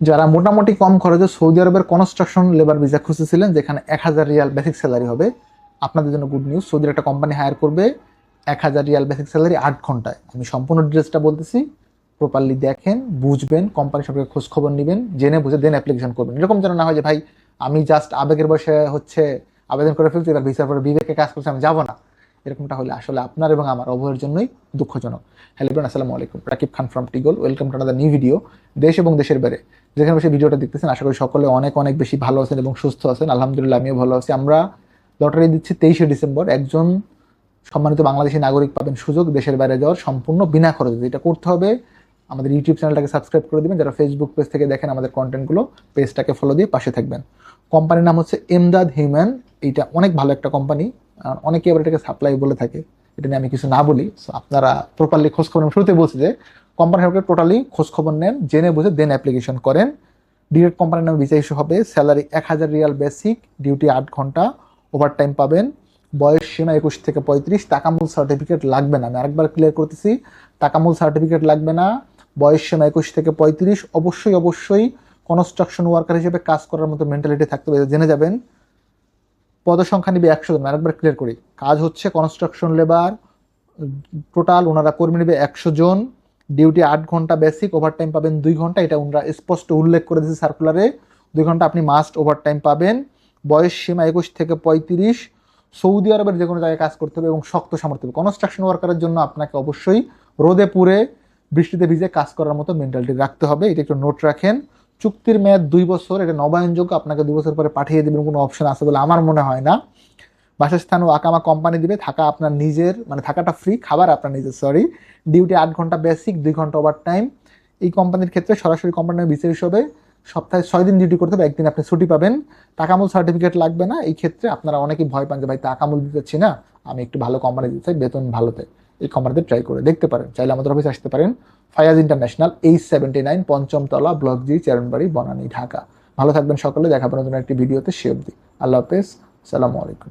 যারা মোটামুটি কম খরচে সৌদি আরবের কনস্ট্রাকশন লেবার ভিসা খুঁজেছিলেন যেখানে এক হাজার রিয়াল বেসিক স্যালারি হবে, আপনাদের জন্য গুড নিউজ সৌদির একটা কোম্পানি হায়ার করবে এক হাজার রিয়াল বেসিক স্যালারি আট ঘন্টায়। আমি সম্পূর্ণ ডিটেলসটা বলতেছি প্রপারলি দেখেন, বুঝবেন কোম্পানি সম্পর্কে খোঁজ খবর নেবেন, জেনে বুঝে দেন অ্যাপ্লিকেশন করবেন। এরকম যেন না হয় যে, ভাই, আমি জাস্ট আবেগের বসে হচ্ছে আবেদন করে ফেলছি, এবার ভিসার পরে বিবেকে কাজ করছে, আমি যাব না। এরকমটা হলে আসলে আপনার এবং আমার উভয়ের জন্যই দুঃখজনক। হ্যালো ব্রান আসসালামু আলাইকুম। Rakib Khan from টিগল welcome to another new video দেশ এবং দেশের বাইরে। যেখানে বসে ভিডিওটা দেখতেছেন, আশা করি সকলে অনেক অনেক বেশি ভালো আছেন এবং সুস্থ আছেন। আলহামদুলিল্লাহ, আমিও ভালো আছি। আমরা লটারি দিচ্ছি তেইশে ডিসেম্বর। একজন সম্মানিত বাংলাদেশি নাগরিক পাবেন সুযোগ দেশের বাইরে যাওয়ার সম্পূর্ণ বিনা খরচে। এটা করতে হবে। আমাদের ইউটিউব চ্যানেলটাকে সাবস্ক্রাইব করে দিবেন। যারা ফেসবুক পেজ থেকে দেখেন, আমাদের কন্টেন্টগুলো পেজটাকে ফলো দিয়ে পাশে থাকবেন। কোম্পানির নাম হচ্ছে এমদাদ হিউম্যান এইটা অনেক ভালো একটা কোম্পানি অনেকে আবার এটাকে সাপ্লাই বলে থাকে। এটা নিয়ে আমি কিছু না বলি। সো আপনারা প্রপারলি খোঁজখবর শুরুতে বলছি যে কোম্পানি সম্পর্কে টোটালি খোঁজখবর নেন, জেনে বুঝে দেন অ্যাপ্লিকেশন করেন। ডিরেক্ট কোম্পানির নামে ভিসা ইস্যু হবে। স্যালারি এক হাজার রিয়াল বেসিক ডিউটি আট ঘণ্টা ওভার টাইম পাবেন। বয়স সীমা একুশ থেকে পঁয়ত্রিশ। টাকামূল সার্টিফিকেট লাগবে না। আমি আরেকবার ক্লিয়ার করতেছি টাকামূল সার্টিফিকেট লাগবে না। বয়স সীমা একুশ থেকে পঁয়ত্রিশ। অবশ্যই অবশ্যই কনস্ট্রাকশন ওয়ার্কার হিসেবে কাজ করার মতো মেন্টালিটি থাকতে হবে। জেনে যাবেন। পদসংখ্যা নিবে একশো জন। আরেকবার ক্লিয়ার করি। কাজ হচ্ছে কনস্ট্রাকশন লেবার টোটাল ওনারা কর্মী নেবে একশো জন। ডিউটি আট ঘণ্টা বেসিক ওভার টাইম পাবেন দুই ঘণ্টা। এটা ওনারা স্পষ্ট উল্লেখ করে দিয়েছে সার্কুলারে দুই ঘণ্টা আপনি মাস্ট ওভার টাইম পাবেন। বয়স সীমা একুশ থেকে পঁয়ত্রিশ। সৌদি আরবের যে কোনো জায়গায় কাজ করতে হবে এবং শক্ত সামর্থ্য হবে। কনস্ট্রাকশন ওয়ার্কারের জন্য আপনাকে অবশ্যই রোদে পুরে বৃষ্টিতে ভিজে কাজ করার মতো মেন্টালিটি রাখতে হবে। এটা একটু নোট রাখেন। চুক্তির মেয়াদ দুই বছর, এটা নবায়নযোগ্য, আপনাকে দুই বছর পরে পাঠিয়ে দেবেন, কোনো অপশন আছে বলে আমার মনে হয় না। বাসস্থান ও আকামা কোম্পানি দিবে, থাকা আপনার নিজের মানে থাকাটা ফ্রি খাবার আপনার নিজের সরি ডিউটি আট ঘণ্টা বেসিক দুই ঘণ্টা ওভার টাইম এই কোম্পানির ক্ষেত্রে সরাসরি কোম্পানির বিচার হিসেবে সপ্তাহে ছয় দিন ডিউটি করতে হবে, একদিন আপনি ছুটি পাবেন। টাকামূল সার্টিফিকেট লাগবে না, এই ক্ষেত্রে আপনারা অনেকেই ভয় পান যে, ভাই, টাকামূল দিতেছি না। আমি একটু ভালো কোম্পানি দিতে চাই বেতন ভালোতে। এই কোম্পানিতে ট্রাই করে দেখতে পারেন। চাইলে আমাদের অফিসে আসতে পারেন। Fayaz international H seventy nine পঞ্চম তলা ব্লক জি চেরনবাড়ি বনানী ঢাকা ভালো থাকবেন সকলে দেখাবেন নতুন একটি ভিডিওতে সে অবধি। আল্লাহ হাফেজ। সালামু আলাইকুম।